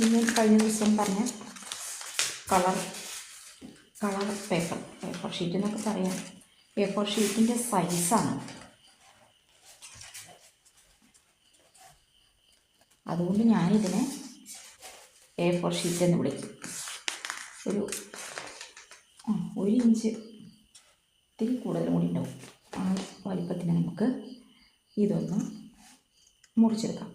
ഞാൻ കഴിഞ്ഞ ദിവസം പറഞ്ഞ colour colour paper four sheet എന്നൊക്കെ പറയാം. ഫോർ ഷീറ്റിന്റെ സൈസാണ് അതുകൊണ്ട് ഞാനിതിനെ എ ഫോർ ഷീറ്റ് എന്ന് വിളിക്കും. ഒരു ഒരു ഇഞ്ച് ഇത്തിരി കൂടുതൽ കൂടി ഉണ്ടാവും. ആ വലിപ്പത്തിന് നമുക്ക് ഇതൊന്ന് മുറിച്ചെടുക്കാം.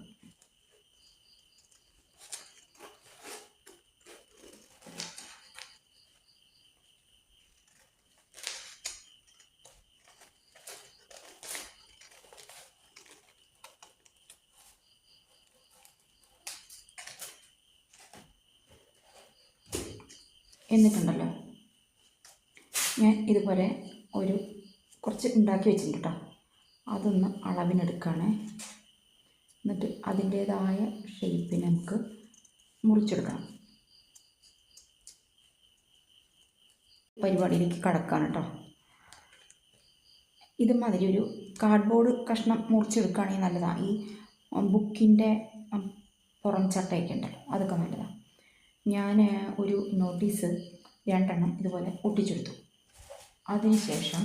എന്നിട്ടുണ്ടല്ലോ. ഞാൻ ഇതുപോലെ ഒരു കുറച്ച് ഉണ്ടാക്കി വെച്ചിട്ടുണ്ട് കേട്ടോ അതൊന്ന് അളവിനെടുക്കുകയാണേ എന്നിട്ട് അതിന്റേതായ ഷേപ്പിന് നമുക്ക് മുറിച്ചെടുക്കണം. പരിപാടിയിലേക്ക് കടക്കാണ് കേട്ടോ ഇതുമാതിരി ഒരു കാർഡ്ബോർഡ് കഷ്ണം മുറിച്ചെടുക്കുകയാണെങ്കിൽ നല്ലതാണ് ഈ ബുക്കിന്റെ പുറം ചട്ടയൊക്കെ ഉണ്ടല്ലോ അതൊക്കെ നല്ലതാണ് ഞാൻ ഒരു നോട്ടീസ് രണ്ടെണ്ണം ഇതുപോലെ ഒട്ടിച്ചെടുത്തു. അതിനുശേഷം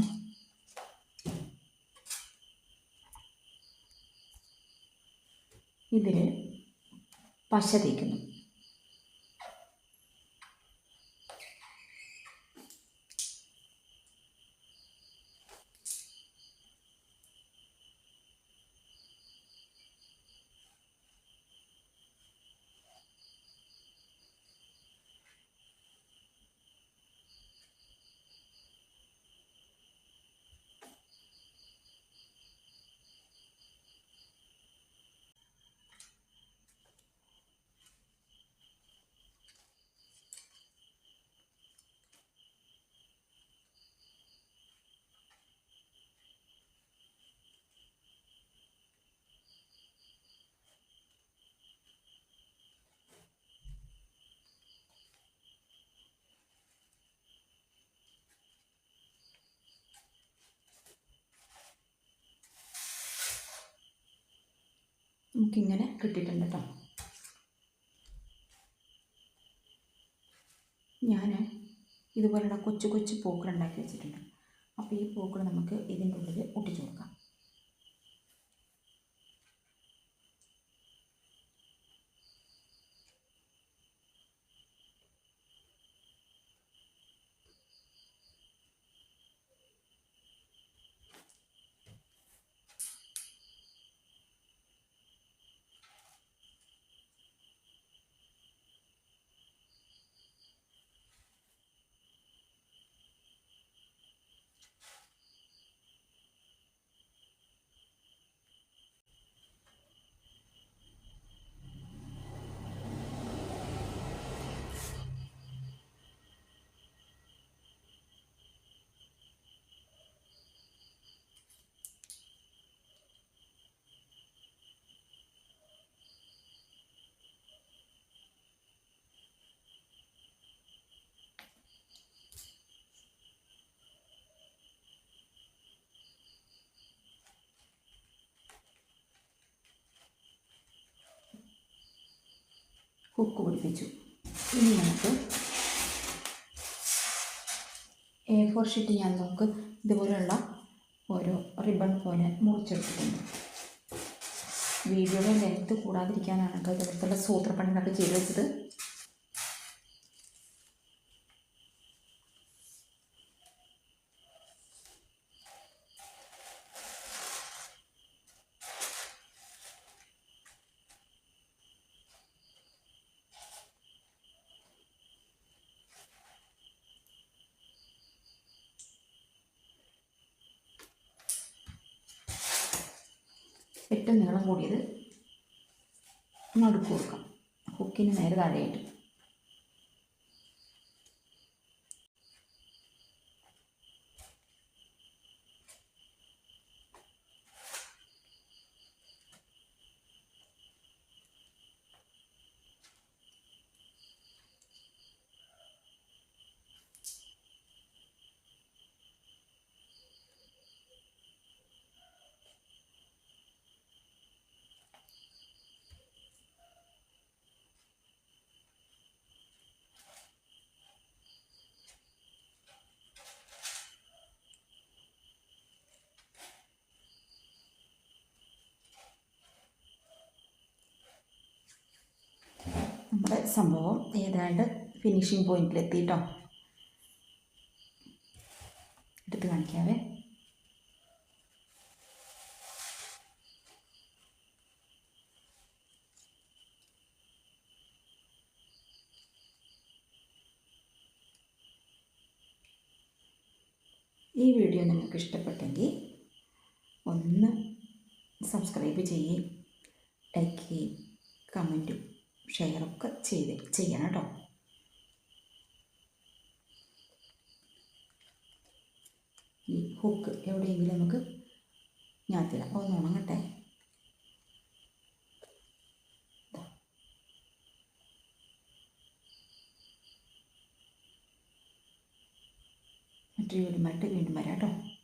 ഇതിൽ പശ തേക്കുന്നു. നമുക്കിങ്ങനെ കിട്ടിയിട്ടുണ്ട് കേട്ടോ ഞാൻ ഇതുപോലുള്ള കൊച്ചു കൊച്ചു പൂക്കൾ ഉണ്ടാക്കി വെച്ചിട്ടുണ്ട്. അപ്പോൾ ഈ പൂക്കൾ നമുക്ക് ഇതിന്റെ ഉള്ളിൽ ഒട്ടിച്ചു കൊടുക്കാം. ഹുക്ക് പിടിപ്പിച്ചു ഇനി നമുക്ക് എ ഫോർ ഷീറ്റ് ഞാൻ നമുക്ക് ഇതുപോലെയുള്ള ഓരോ റിബൺ പോലെ മുറിച്ചെടുത്തിട്ടുണ്ട്. വീഡിയോയുടെ ലെങ്ത്ത് കൂടാതിരിക്കാനാണ് കേട്ടോ ഇതുപോലത്തുള്ള സൂത്രപ്പണികളൊക്കെ ചെയ്ത് വെച്ചത്. ഏറ്റവും നീളം കൂടിയത് നടുക്ക് കൊടുക്കാം. ഹുക്കിന് നേരെ താഴെയായിട്ട്. നമ്മുടെ സംഭവം ഏതാണ്ട് ഫിനിഷിങ് പോയിന്റിലെത്തിട്ടോ എടുത്ത് കാണിക്കാവേ. ഈ വീഡിയോ നിങ്ങൾക്ക് ഇഷ്ടപ്പെട്ടെങ്കിൽ ഒന്ന് സബ്സ്ക്രൈബ് ചെയ്യുകയും ലൈക്ക് ചെയ്യുകയും കമന്റും ഷെയറൊക്കെ ചെയ്ത് ചെയ്യണം കേട്ടോ. ഈ ഹുക്ക് എവിടെയെങ്കിലും നമുക്ക് ഞാത്തില്ല ഒന്ന് ഉണങ്ങട്ടെ. മറ്റൊരു വീണ്ടും വരാം കേട്ടോ.